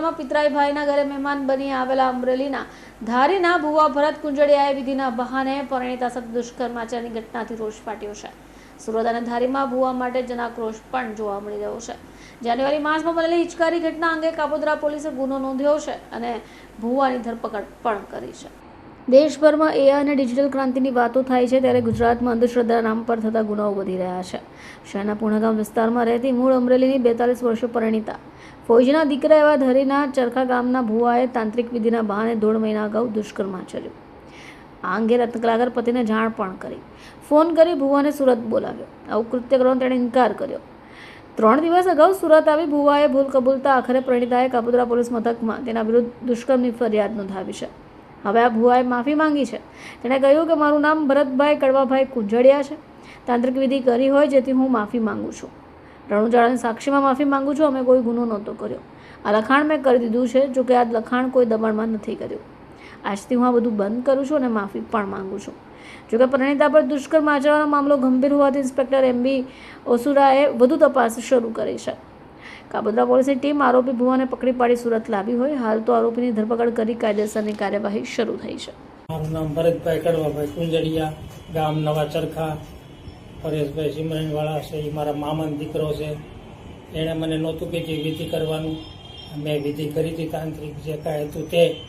માં પિતરાઈ ભાઈના ઘરે મહેમાન બની આવેલા અમરેલીના ધારીના ભુવા ભરત કુંજડિયાએ વિધિના બહાને પરિણીતા સાથે દુષ્કર્મ આચરની ઘટનાથી રોષ ફાટ્યો છે. સુરત અને ધારીમાં ભુવા માટે જનાક્રોશ પણ જોવા મળી રહ્યો છે. જાન્યુઆરી માસમાં બનેલી હિચકારી ઘટના અંગે કાપોદરા પોલીસે ગુનો નોંધ્યો છે અને ભુવાની ધરપકડ પણ કરી છે. દેશભરમાં એઆઈ અને ડિજિટલ ક્રાંતિની વાતો થાય છે ત્યારે ગુજરાતમાં અંધશ્રદ્ધા નામ પર થતા ગુનાઓ વધી રહ્યા છે. શહેરના પૂર્ણગામ વિસ્તારમાં રહેતી મૂળ અમરેલીની બેતાલીસ વર્ષો પરિણીતા ફૌજીના દીકરા એવા ધરીના ચરખા ગામના ભુવાએ તાંત્રિક વિધિના બહાને દોઢ મહિના અગાઉ દુષ્કર્મ આચર્યું. આ અંગે રત્નકલાકર પતિને જાણ પણ કરી. ફોન કરી ભુવાને સુરત બોલાવ્યો. આવું કૃત્ય કરવાનો તેણે ઇનકાર કર્યો. ત્રણ દિવસ અગાઉ સુરત આવી ભુવાએ ભૂલ કબૂલતા આખરે પ્રણીતાએ કાપોદ્રા પોલીસ મથકમાં તેના વિરુદ્ધ દુષ્કર્મની ફરિયાદ નોંધાવી છે. હવે આ ભુવાએ માફી માંગી છે. તેણે કહ્યું કે મારું નામ ભરતભાઈ કડવાભાઈ કુંજડિયા છે. તાંત્રિક વિધિ કરી હોય જેથી હું માફી માંગુ છું. રણુજાળાની સાક્ષીમાં માફી માંગુ છું, અમે કોઈ ગુનો નહોતો કર્યો. આ લખાણ મેં કરી દીધું છે, જોકે આ લખાણ કોઈ દબાણમાં નથી કર્યું. આજથી હું આ બધું બંધ કરું છું અને માફી પણ માંગુ છું. જોકે પરિણીતા પર દુષ્કર્મ આચરવાનો મામલો ગંભીર હોવાથી ઇન્સ્પેક્ટર એમબી ઓસુરાએ વધુ તપાસ શરૂ કરી છે. કાબોદ્રા પોલીસની ટીમ આરોપી ભુવાને પકડી પાડી સુરત લાવી હોય, હાલ તો આરોપીની ધરપકડ કરી કાયદેસરની કાર્યવાહી શરૂ થઈ છે. મારું નામ ભરતભાઈ કડવાભાઈ કુંજડિયા, ગામ નવા ચરખા. પરેશભાઈ સિમરનવાળા છે એ મારા મામાનો દીકરો છે. એણે મને નહોતું કીધું વિધિ કરવાનું. મેં વિધિ કરી હતી તાંત્રિક, જે કાંઈ હતું તે.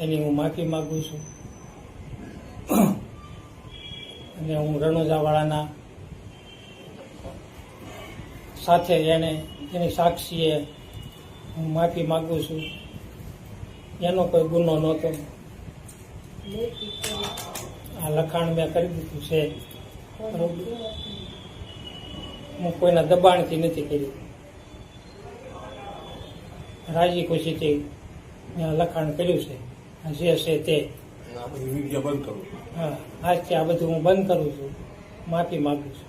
એની હું માફી માગું છું. અને હું રણોજાવાળાના સાથે એણે એની સાક્ષીએ હું માફી માગું છું. એનો કોઈ ગુનો નહોતો. આ લખાણ મેં કરી દીધું છે. હું કોઈના દબાણથી નથી કર્યું રાજી ખુશીથી લખાણ કર્યું છે. જે છે તે. આ બંધ કરું. હા આજથી આ બધું હું બંધ કરું છું. માફી માગું છું.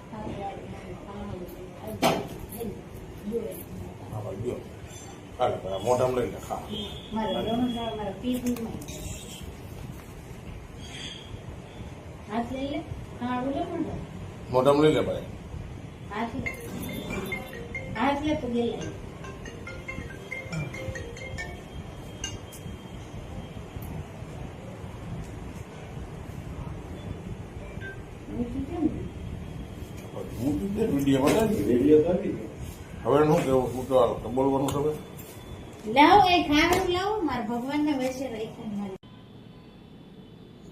મોઢામાં લઈને ખા હાથ લઈ લે. મોઢામાં લઈ લે ભાઈ. હવે શું કેવું? શું તો બોલવાનું તમે હવે. લાવો એ ખાવાનું લાવો મારા ભગવાનને વચ્ચે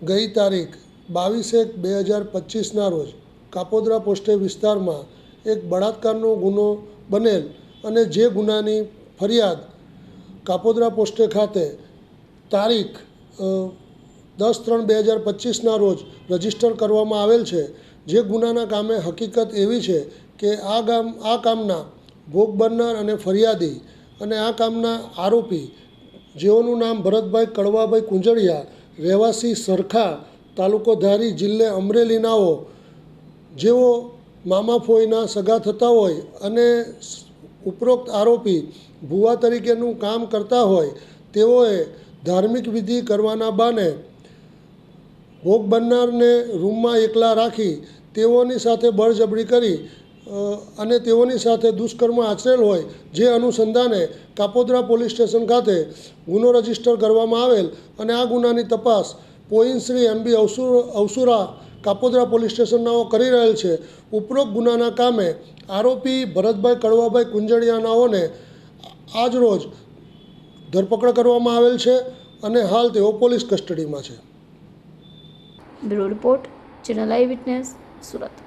ગઈ તારીખ બાવીસ એક બે હજાર પચીસના રોજ કાપોદ્રા પોસ્ટે વિસ્તારમાં એક બળાત્કારનો ગુનો બનેલ અને જે ગુનાની ફરિયાદ કાપોદ્રા પોસ્ટે ખાતે તારીખ દસ ત્રણ બે હજાર પચીસના રોજ રજિસ્ટર કરવામાં આવેલ છે, જે ગુનાના કામે હકીકત એવી છે કે આ ગામ, આ કામના ભોગ બનનાર અને ફરિયાદી અને આ કામના આરોપી, જેઓનું નામ ભરતભાઈ કડવાભાઈ કુંજળિયા રહેવાસી સરખા તાલુકો ધારી જિલ્લે અમરેલીનાઓ જેઓ મામા ફોઈના સગા થતા હોય અને ઉપરોક્ત આરોપી ભુવા તરીકેનું કામ કરતા હોય, તેઓએ ધાર્મિક વિધિ કરવાના બાને ભોગ બનનારને રૂમમાં એકલા રાખી તેઓની સાથે બળજબરી કરી અને તેઓની સાથે દુષ્કર્મ આચરેલ હોય, જે અનુસંધાને કાપોદ્રા પોલીસ સ્ટેશન ખાતે ગુનો રજિસ્ટર કરવામાં આવેલ અને આ ગુનાની તપાસ પોઈન શ્રી એમબી અવસુર અવસુરા કાપોદ્રા પોલીસ સ્ટેશનનાઓ કરી રહેલ છે. ઉપરોક્ત ગુનાના કામે આરોપી ભરતભાઈ કડવાભાઈ કુંજળિયાનાઓને આજ રોજ ધરપકડ કરવામાં આવેલ છે અને હાલ તેઓ પોલીસ કસ્ટડીમાં છે. Bureau report, channel eye witness, Surat.